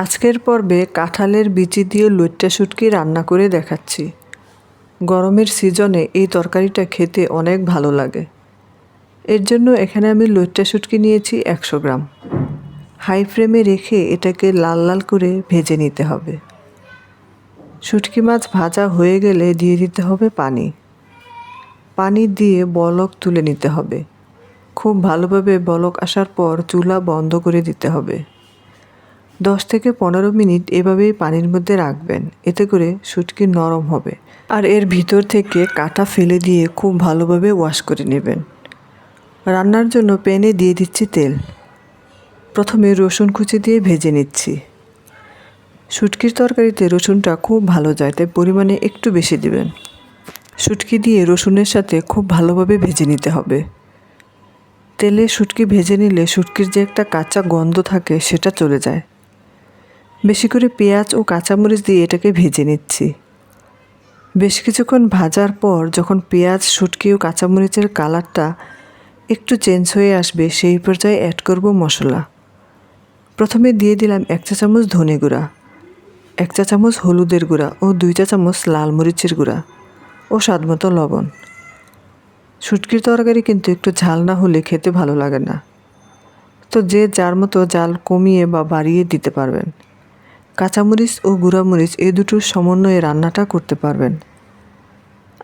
আজকের পর্বে কাঁঠালের বিচি দিয়ে লইট্টা শুটকি রান্না করে দেখাচ্ছি। গরমের সিজনে এই তরকারিটা খেতে অনেক ভালো লাগে। এর জন্য এখানে আমি লইট্টা শুটকি নিয়েছি একশো গ্রাম। হাই ফ্লেমে রেখে এটাকে লাল লাল করে ভেজে নিতে হবে। শুটকি মাছ ভাজা হয়ে গেলে দিয়ে দিতে হবে পানি। পানি দিয়ে বলক তুলে নিতে হবে। খুব ভালোভাবে বলক আসার পর চুলা বন্ধ করে দিতে হবে। দশ থেকে পনেরো মিনিট এভাবেই পানির মধ্যে রাখবেন। এতে করে শুটকি নরম হবে। আর এর ভিতর থেকে কাটা ফেলে দিয়ে খুব ভালোভাবে ওয়াশ করে নেবেন। রান্নার জন্য প্যানে দিয়ে দিচ্ছি তেল। প্রথমে রসুন কুচি দিয়ে ভেজে নিচ্ছি। শুটকির তরকারিতে রসুনটা খুব ভালো যায়, তাই পরিমাণে একটু বেশি দিবেন। শুটকি দিয়ে রসুনের সাথে খুব ভালোভাবে ভেজে নিতে হবে। তেলে শুটকি ভেজে নিলে শুটকির যে একটা কাঁচা গন্ধ থাকে, সেটা চলে যায়। বেশি করে পেঁয়াজ ও কাঁচামরিচ দিয়ে এটাকে ভেজে নিচ্ছি। বেশ কিছুক্ষণ ভাজার পর যখন পেঁয়াজ, শুটকি ও কাঁচামরিচের কালারটা একটু চেঞ্জ হয়ে আসবে, সেই পর্যায়ে অ্যাড করব মশলা। প্রথমে দিয়ে দিলাম এক চা চামচ ধনে গুঁড়া, এক চা চামচ হলুদের গুঁড়া ও দুই চা চামচ লাল মরিচের গুঁড়া ও স্বাদমতো লবণ। শুটকির তরকারি কিন্তু একটু ঝাল না হলে খেতে ভালো লাগে না। তো যে যার মতো জাল কমিয়ে বা বাড়িয়ে দিতে পারবেন। কাঁচামরিচ ও গুঁড়ামরিচ এই দুটোর সমন্বয়ে রান্নাটা করতে পারবেন।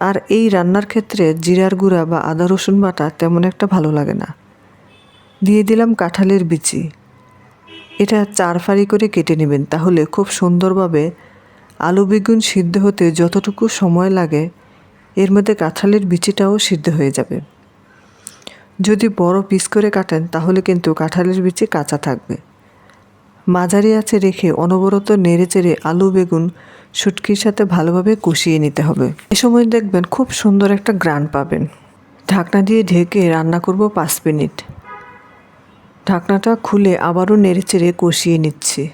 আর এই রান্নার ক্ষেত্রে জিরার গুঁড়া বা আদা রসুন বাটা তেমন একটা ভালো লাগে না। দিয়ে দিলাম কাঁঠালের বিচি। এটা চার ফাড়ি করে কেটে নেবেন, তাহলে খুব সুন্দরভাবে আলু বেগুন সিদ্ধ হতে যতটুকু সময় লাগে, এর মধ্যে কাঁঠালের বিচিটাও সিদ্ধ হয়ে যাবে। যদি বড় পিস করে কাটেন, তাহলে কিন্তু কাঁঠালের বিচি কাঁচা থাকবে। মাঝারি আছে রেখে অনবরত নেড়ে চেড়ে আলু, বেগুন, শুটকির সাথে ভালোভাবে কষিয়ে নিতে হবে। এ সময় দেখবেন খুব সুন্দর একটা গ্রান পাবেন। ঢাকনা দিয়ে ঢেকে রান্না করব পাঁচ মিনিট। ঢাকনাটা খুলে আবারও নেড়ে চেড়ে কষিয়ে নিচ্ছি।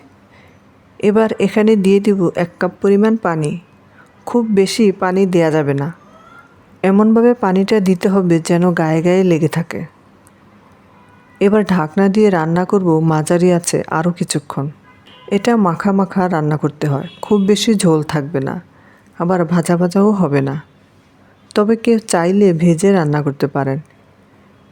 এবার এখানে দিয়ে দিব এক কাপ পরিমাণ পানি। খুব বেশি পানি দেয়া যাবে না। এমনভাবে পানিটা দিতে হবে যেন গায়ে গায়ে লেগে থাকে। এবার ঢাকনা দিয়ে রান্না করব মাঝারি আছে আরও কিছুক্ষণ। এটা মাখা মাখা রান্না করতে হয়, খুব বেশি ঝোল থাকবে না, আবার ভাজা ভাজাও হবে না। তবে কেউ চাইলে ভেজে রান্না করতে পারেন।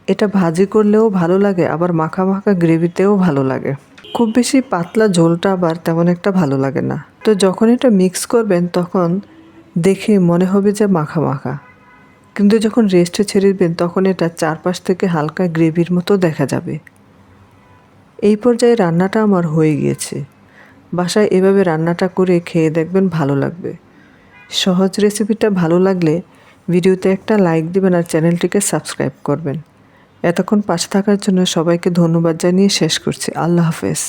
এটা ভাজি করলেও ভালো লাগে, আবার মাখা মাখা গ্রেভিতেও ভালো লাগে। খুব বেশি পাতলা ঝোলটা আবার তেমন একটা ভালো লাগে না। তো যখন এটা মিক্স করবেন, তখন দেখে মনে হবে যে মাখা মাখা। কিন্তু যখন রেস্টে ছেড়ে দেবেন, তখন এটা চারপাশ থেকে হালকা গ্রেভির মতো দেখা যাবে। এই পর্যায়ে রান্নাটা আমার হয়ে গিয়েছে। বাসায় এভাবে রান্নাটা করে খেয়ে দেখবেন ভালো লাগবে। সহজ রেসিপিটা ভালো লাগলে ভিডিওতে একটা লাইক দিবেন আর চ্যানেলটিকে সাবস্ক্রাইব করবেন। এতক্ষণ পাশে থাকার জন্য সবাইকে ধন্যবাদ জানিয়ে শেষ করছি। আল্লাহ হাফেজ।